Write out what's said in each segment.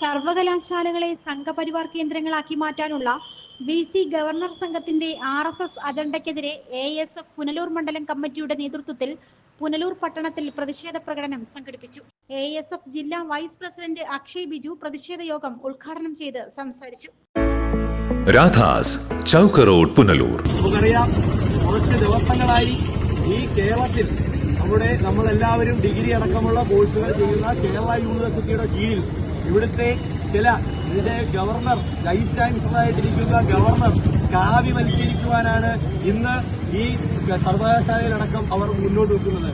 സർവകലാശാലകളെ സംഘപരിവാർ കേന്ദ്രങ്ങളാക്കി മാറ്റാനുള്ള B C governor സംഘത്തിന്റെ ആർ എസ് എസ് അജണ്ടയ്ക്കെതിരെ എ എസ് എഫ് പുനലൂർ മണ്ഡലം കമ്മിറ്റിയുടെ നേതൃത്വത്തിൽ പുനലൂർ പട്ടണത്തിൽ പ്രതിഷേധ പ്രകടനം സംഘടിപ്പിച്ചു. എ എസ് എഫ് ജില്ലാ വൈസ് പ്രസിഡന്റ് അക്ഷയ് ബിജു പ്രതിഷേധ യോഗം ഉദ്ഘാടനം ചെയ്ത് സംസാരിച്ചു. രാധാസ് ചൗക്ക് റോഡ് പുനലൂർ. നമുക്കറിയാം കുറച്ച് ദിവസങ്ങളായി ഈ കേരളത്തിൽ നമ്മുടെ നമ്മളെല്ലാവരും ഡിഗ്രി അടക്കമുള്ള കോഴ്സുകൾ ചെയ്യുന്ന കേരള യൂണിവേഴ്സിറ്റിയുടെ കീഴിൽ ഇവിടുത്തെ ചില ഇതിന്റെ ഗവർണർ വൈസ് ചാൻസലറായിട്ടിരിക്കുന്ന ഗവർണർ കാവ്യവൽക്കരിക്കുവാനാണ് ഇന്ന് ഈ സർവകലാശാലയിലടക്കം അവർ മുന്നോട്ട് വെക്കുന്നത്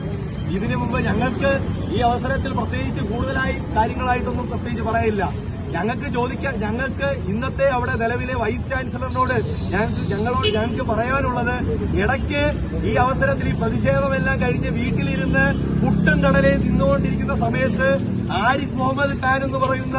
ഇതിനു മുമ്പ് ഞങ്ങൾക്ക് ഈ അവസരത്തിൽ പ്രത്യേകിച്ച് കൂടുതലായി കാര്യങ്ങളായിട്ടൊന്നും പ്രത്യേകിച്ച് പറയില്ല. ഞങ്ങൾക്ക് ചോദിക്കാൻ ഞങ്ങൾക്ക് ഇന്നത്തെ അവിടെ നിലവിലെ വൈസ് ചാൻസലറിനോട് ഞങ്ങൾക്ക് ഞങ്ങളോട് ഞങ്ങൾക്ക് പറയാനുള്ളത് ഇടയ്ക്ക് ഈ അവസരത്തിൽ ഈ പ്രതിഷേധമെല്ലാം കഴിഞ്ഞ് വീട്ടിലിരുന്ന് പുട്ടും കടലയും തിന്നുകൊണ്ടിരിക്കുന്ന സമയത്ത് ആരിഫ് മുഹമ്മദ് ഖാൻ എന്ന് പറയുന്ന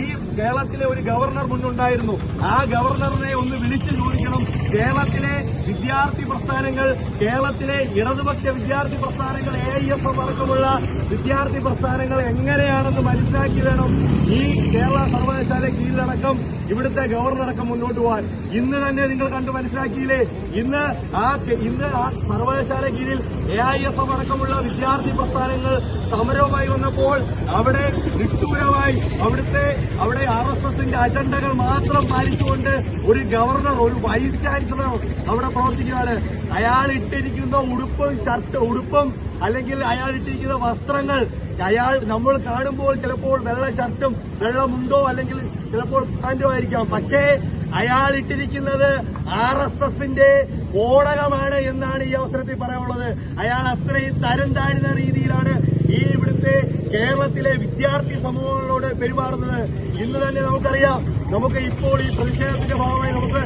ഈ കേരളത്തിലെ ഒരു ഗവർണർ മുന്നുണ്ടായിരുന്നു. ആ ഗവർണറിനെ ഒന്ന് വിളിച്ചു ചോദിക്കണം. കേരളത്തിലെ വിദ്യാർത്ഥി പ്രസ്ഥാനങ്ങൾ കേരളത്തിലെ ഇടതുപക്ഷ വിദ്യാർത്ഥി പ്രസ്ഥാനങ്ങൾ എ ഐ എഫ് അടക്കമുള്ള വിദ്യാർത്ഥി പ്രസ്ഥാനങ്ങൾ എങ്ങനെയാണെന്ന് മനസ്സിലാക്കി വേണം ഈ കേരള സർവകലാശാല കീഴിലടക്കം ഇവിടുത്തെ ഗവർണർ അടക്കം മുന്നോട്ട് പോകാൻ. ഇന്ന് തന്നെ നിങ്ങൾ കണ്ട് മനസ്സിലാക്കിയില്ലേ? ഇന്ന് ആ ഇന്ന് ആ സർവകലാശാല കീഴിൽ എ ഐ എഫ് അടക്കമുള്ള വിദ്യാർത്ഥി പ്രസ്ഥാനങ്ങൾ സമരവുമായി വന്നപ്പോൾ അവിടെ നിഷ്ഠൂരമായി അവിടുത്തെ അവിടെ ആർ എസ് എസിന്റെ അജണ്ടകൾ മാത്രം പാലിച്ചുകൊണ്ട് ഒരു ഗവർണർ ഒരു വൈസ് ചാൻസലർ അവിടെ പ്രവർത്തിക്കുകയാണ്. അയാൾ ഇട്ടിരിക്കുന്ന ഉടുപ്പും ഷർട്ട് ഉടുപ്പും അല്ലെങ്കിൽ അയാൾ ഇട്ടിരിക്കുന്ന വസ്ത്രങ്ങൾ അയാൾ നമ്മൾ കാണുമ്പോൾ ചിലപ്പോൾ വെള്ള ഷർട്ടും വെള്ളമുണ്ടോ അല്ലെങ്കിൽ ചിലപ്പോൾ പാന്റോ ആയിരിക്കാം. പക്ഷേ അയാൾ ഇട്ടിരിക്കുന്നത് ആർ എസ് എസിന്റെ ഓടകമാണ് എന്നാണ് ഈ അവസരത്തിൽ പറയാനുള്ളത്. അയാൾ അത്രയും തരം താഴ്ന്ന രീതിയിലാണ് ഈ ഇവിടുത്തെ കേരളത്തിലെ വിദ്യാർത്ഥി സമൂഹങ്ങളോട് പെരുമാറുന്നത് ഇന്ന് തന്നെ നമുക്കറിയാം. നമുക്ക് ഇപ്പോൾ ഈ പ്രതിഷേധത്തിന്റെ ഭാഗമായി നമുക്ക്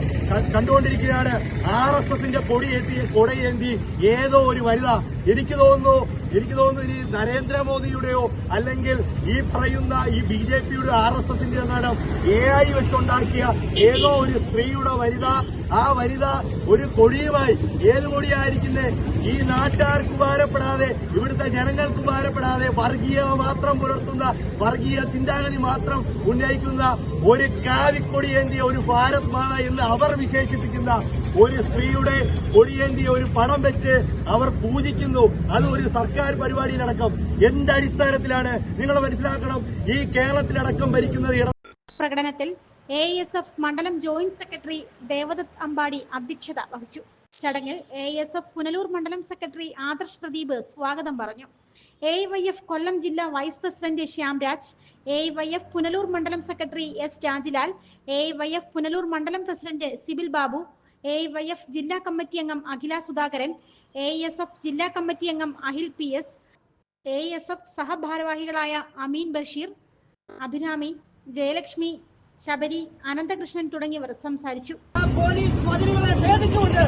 കണ്ടുകൊണ്ടിരിക്കുകയാണ്. ആർ എസ് എസിന്റെ കൊടിയേറ്റി കൊടയേന്തി ഏതോ ഒരു വനിത. എനിക്ക് തോന്നുന്നു എനിക്ക് തോന്നുന്നു ഇനി നരേന്ദ്രമോദിയുടെയോ അല്ലെങ്കിൽ ഈ പറയുന്ന ഈ ബി ജെ പിയുടെ ആർ എസ് എസിന്റെ എങ്ങാനും എ ഐ വെച്ചുണ്ടാക്കിയ ഏതോ ഒരു സ്ത്രീയുടെ വനിത. ആ വനിത ഒരു കൊടിയുമായി ഏത് കൊടിയായിരിക്കുന്നേ? ഈ നാട്ടുകാർക്ക് ഉപകാരപ്പെടാതെ ഇവിടുത്തെ ജനങ്ങൾക്ക് ഭാരപ്പെടാതെ വർഗീയത മാത്രം പുലർത്തുന്ന വർഗീയ ചിന്താഗതി മാത്രം ഉന്നയിക്കുന്ന ഒരു കാവിക്കൊടിയേന്തിയ ഒരു ഭാരത് മാത എന്ന് അവർ വിശേഷിപ്പിക്കുന്ന ഒരു സ്ത്രീയുടെ കൊടിയേന്തിയ ഒരു പടം വെച്ച് അവർ പൂജിക്കുന്നു. അത് ഒരു സർക്കാർ പരിപാടിയിലടക്കം. എന്റെ അടിസ്ഥാനത്തിലാണ്? നിങ്ങൾ മനസ്സിലാക്കണം ഈ കേരളത്തിലടക്കം ഭരിക്കുന്നത് പ്രകടനത്തിൽ എ എസ് എഫ് മണ്ഡലം ജോയിന്റ് സെക്രട്ടറി ദേവദത്ത് അമ്പാടി അധ്യക്ഷത വഹിച്ചു. ചടങ്ങിൽ എ എസ് എഫ് പുനലൂർ മണ്ഡലം സെക്രട്ടറി ആദർശ് പ്രദീപ് സ്വാഗതം പറഞ്ഞു. എ വൈ എഫ് കൊല്ലം ജില്ലാ vice president Shyamraj A Y F Punalur മണ്ഡലം secretary S Rajilal A Y F Punalur മണ്ഡലം president Sibil Babu A Y F ജില്ലാ കമ്മിറ്റി അംഗം Akhila Sudhakaran A S F ജില്ലാ committee അംഗം Ahil P S A S F സഹഭാരവാഹികളായ Ameen Basheer Abhirami Jayalakshmi Sabari Ananthakrishnan തുടങ്ങിയവർ സംസാരിച്ചു. Police മതിലുകളെ ഭേദിച്ചുകൊണ്ട്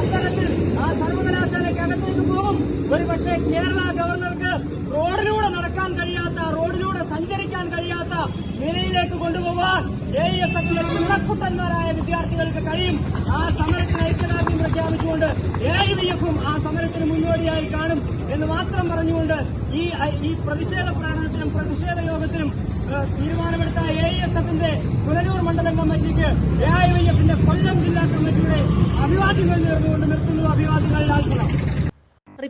അത്തരത്തിൽ ആ സർവകലാശാലയ്ക്ക് അകത്തേക്ക് പോകും ഒരുപക്ഷെ കേരള ഗവർണർക്ക് റോഡിലൂടെ നടക്കാൻ കഴിയാത്ത റോഡിലൂടെ സഞ്ചരിക്കാൻ കഴിയാത്ത നിലയിലേക്ക് കൊണ്ടുപോകാൻ എ എസ് എഫിലെ പിള്ളക്കുട്ടന്മാരായ വിദ്യാർത്ഥികൾക്ക് കഴിയും. ആ സമരത്തിന് ഐക്യദാർഢ്യം പ്രഖ്യാപിച്ചുകൊണ്ട് എ വി എഫും ആ സമരത്തിന് മുന്നോടിയായി കാണും എന്ന് മാത്രം പറഞ്ഞുകൊണ്ട് ഈ ഈ പ്രതിഷേധ പ്രകടനത്തിനും പ്രതിഷേധ യോഗത്തിനും തീരുമാനമെടുത്ത എ എസ് എഫിന്റെ പുനലൂർ മണ്ഡലം കമ്മിറ്റിക്ക് എ ഐ വൈ എഫിന്റെ കൊല്ലം ജില്ലാ കമ്മിറ്റിയുടെ അഭിവാദ്യങ്ങൾ നേർന്നുകൊണ്ട് നിർത്തുന്നു അഭിവാദ്യങ്ങൾ ലാൽസലം